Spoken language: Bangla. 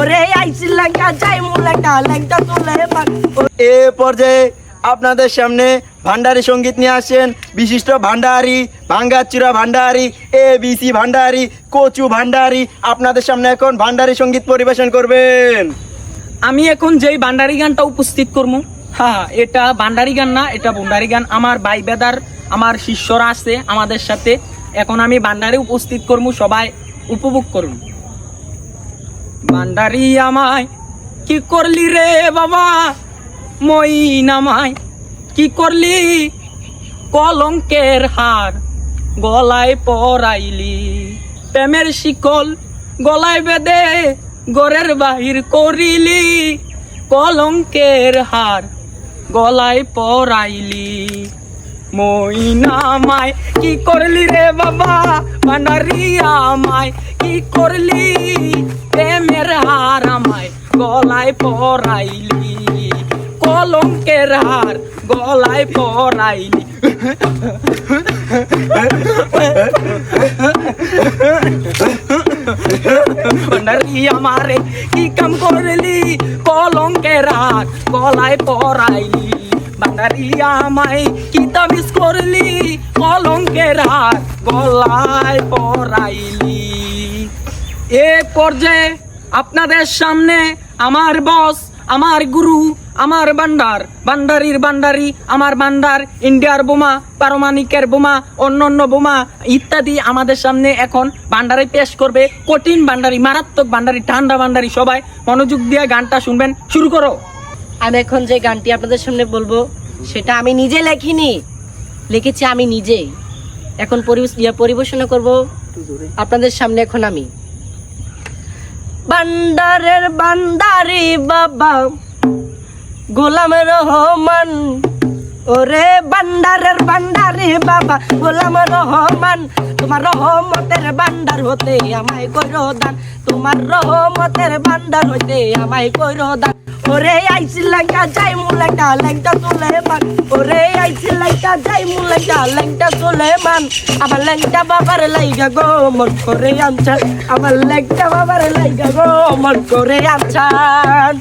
ওরে যাই তুলে এ পর্যায়ে আপনাদের সামনে ভান্ডারি সংগীত নিয়ে আসেন বিশিষ্ট ভান্ডারি ভাঙ্গাচুরা ভান্ডারি এ বিসি ভান্ডারি কচু ভান্ডারি আপনাদের সামনে এখন ভান্ডারি সংগীত পরিবেশন করবেন। আমি এখন যেই বান্ডারি গানটা উপস্থিত করব হ্যাঁ এটা বান্ডারি গান না এটা বন্ডারি গান। আমার ভাই বেদার আমার শিষ্যরা আছে আমাদের সাথে। এখন আমি বান্ডারি উপস্থিত করব সবাই উপভোগ করুন। বান্ডারি আমায়, কি করলি রে বাবা? মই নামায় কি করলি? কলঙ্কের হার গলায় পরাইলি। প্রেমের শিকল গলায় বেঁধে গরের বাহির করিলি। কলঙ্কের হার গলায় পরাইলি। মইনামায়, কি করলি রে বাবা? বানারি আমায় কি করলি? প্রেমের হার আমায় গলায় পরাইলি। কলঙ্কের হার গলায় পরাইলি। আমারে কি কাম করলি? কলঙ্কের হার গলায় পরাইলি। বানারি আমায় কি করলি? কলঙ্কের হার গলায় পরাইলি। এ পর্যায়ে আপনাদের সামনে আমার বস আমার গুরু, আমার বান্ডার বান্ডারির বান্ডারি আমার বান্ডার ইন্ডিয়ার বোমা, পারমাণিকের বোমা অন্য অন্য বোমা ইত্যাদি আমাদের সামনে এখন বান্ডারি পেশ করবে। কঠিন বান্ডারি মারাত্মক বান্ডারি ঠান্ডা বান্ডারি সবাই মনোযোগ দিয়ে গানটা শুনবেন। শুরু করো। আমি এখন যে গানটি আপনাদের সামনে বলব, সেটা আমি নিজে লেখিনি, লিখেছি আমি নিজেই। এখন পরিবেশ- পরিবেশনা করব আপনাদের সামনে এখন আমি। বান্দারের বান্দারি বাবা, গোলাম রহমান। ওরে বান্দারের বান্দারি বাবা, গোলাম রহমান। তোমার রহমতের বান্দার হতে আমায় করো দান। তোমার রহমতের বান্দার হইতে আমায় করো দান। ওরে আইছি লেঙ্গা যাই মু লেঙ্গা লেঙ্গা তুলে মান। ওরে আইছি লেঙ্গা যাই মু লেঙ্গা লেঙ্গা তুলে মান। আমার লেঙ্গা বাবার লাইগা গো, মন করে আনছান। আমার লেঙ্গা বাবার লাইগা গো, মন করে আনছান।